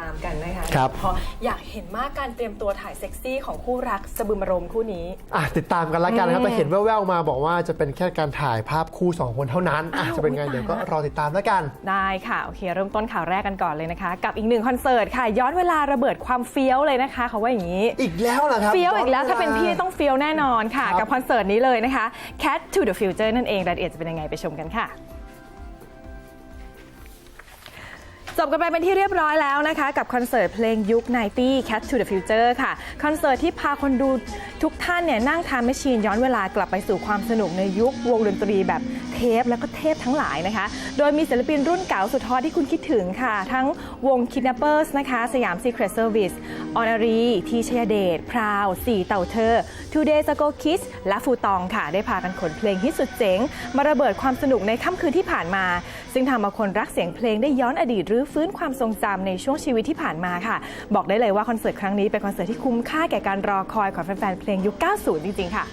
ตามกันนะคะครับ เพราะอยากเห็นมากการเตรียมตัวถ่ายเซ็กซี่ของคู่รักสะบึมอารมณ์คู่นี้ อะติดตามกันละกันนะครับอืมแต่เห็นแว่วๆมาบอกว่าจะเป็นแค่การถ่ายภาพคู่ 2 คนเท่านั้นอะอ้าว จะเป็นไงอุ๊ยเดี๋ยวก็ตายละรอติดตามละกัน ได้ค่ะ โอเค เริ่มต้นข่าวแรกกันก่อนเลยนะคะ กับอีกหนึ่งคอนเสิร์ตค่ะ ย้อนเวลาระเบิดความเฟี้ยวเลยนะคะเขาว่าอย่างนี้ อีกแล้วเหรอครับเฟี้ยวอีกแล้วย้ถ้าเป็นพี่ต้องเฟี้ยวแน่นอนค่ะครับกับคอนเสิร์ตนี้เลยนะคะ Cat to the Future นั่นเองรายละเอียดจะเป็นยังไงไปชมกันค่ะ จบกันไปเป็นที่เรียบร้อยแล้วนะคะ กับคอนเสิร์ตเพลงยุค 90 Cat to the Future ค่ะ คอนเสิร์ตที่พาคนดูทุกท่านเนี่ยนั่งทานแมชชีนย้อนเวลากลับไปสู่ความสนุกในยุควงดนตรีแบบเทปแล้วก็เทพทั้งหลายนะคะ โดยมีศิลปินรุ่นเก่าสุดฮอตที่คุณคิดถึงค่ะ ทั้งวง Kidnappers นะคะ สยาม Secret Service ออนารี ทีชยเดช พราวสี่เต่าเธอ Today s Go Kiss และฟูตองค่ะ ได้พากันขนเพลงฮิตสุดเจ๋ง มาระเบิดความสนุกในค่ำคืนที่ผ่านมา ซึ่งทำเอาคนรักเสียงเพลงได้ย้อนอดีตหรือฟื้นความทรงจำในช่วงชีวิตที่ผ่านมาค่ะ บอกได้เลยว่าคอนเสิร์ตครั้งนี้เป็นคอนเสิร์ตที่คุ้มค่าแก่การรอคอยของแฟนๆเพลงยุค 90 จริง ๆ ค่ะ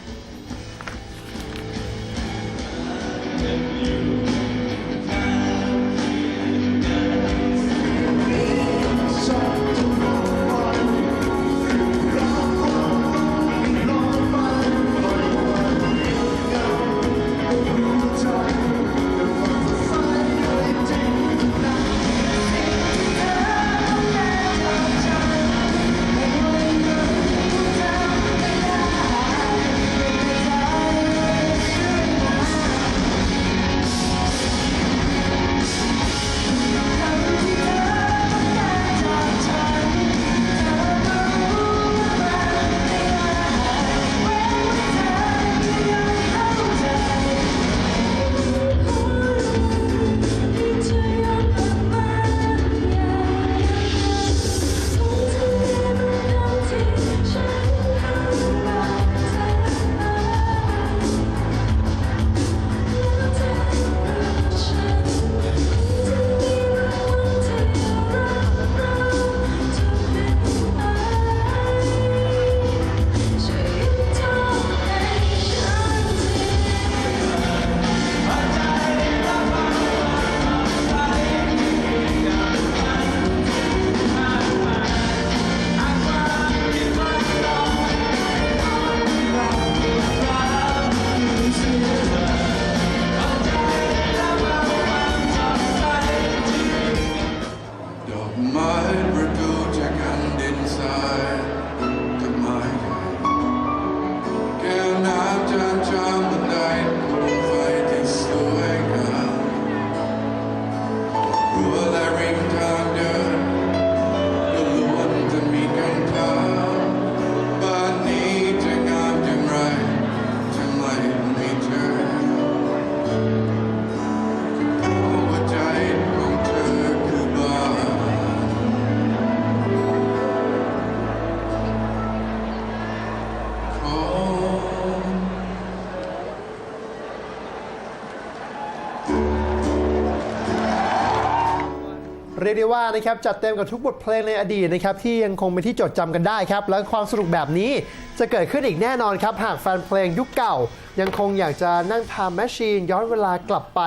เรียกได้ว่านะครับจัดเต็มกับทุกบทเพลงในอดีตนะครับที่ยังคงเป็นที่จดจำกันได้ครับ และความสนุกแบบนี้จะเกิดขึ้นอีกแน่นอนครับ หากแฟนเพลงยุคเก่า ยังคงอยากจะนั่งทำแมชชีนย้อนเวลากลับไป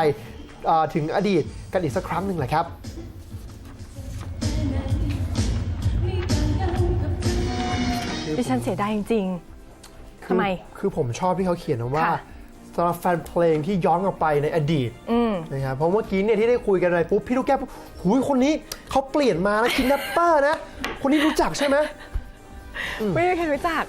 เอ่อถึงอดีตกันอีกสักครั้งหนึ่งแหละครับดิฉันเสียดายจริงๆทำไม คือผมชอบที่เขาเขียนนะว่าค่ะสำหรับแฟนเพลงที่ย้อนกลับไปในอดีตอืม นะครับเพราะเมื่อกี้เนี่ยที่ได้คุยกันไปปุ๊บพี่ลูกแก้วปุ๊บหูยคนนี้เขาเปลี่ยนมานะคินนัปเปอร์นะ คนนี้รู้จักใช่ไหม ไม่มีใครรู้จัก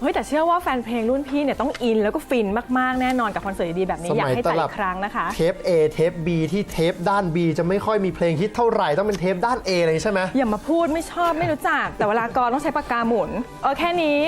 เฮ้ยแต่เชื่อว่าแฟนเพลงรุ่นพี่เนี่ยต้องอินแล้วก็ฟินมาก ๆ แน่นอนกับคอนเสิร์ตดีๆแบบนี้สมัยอยากให้จัดตลัอีบกครั้งนะคะ เทป A เทป B ที่เทปด้าน B จะไม่ค่อยมีเพลงฮิตเท่าไหร่ต้องเป็นเทปด้าน A เลยใช่ไหม อย่ามาพูดไม่ชอบไม่รู้จัก แต่เวลากรต้องใช้ปากกาหมุนเออแค่นี้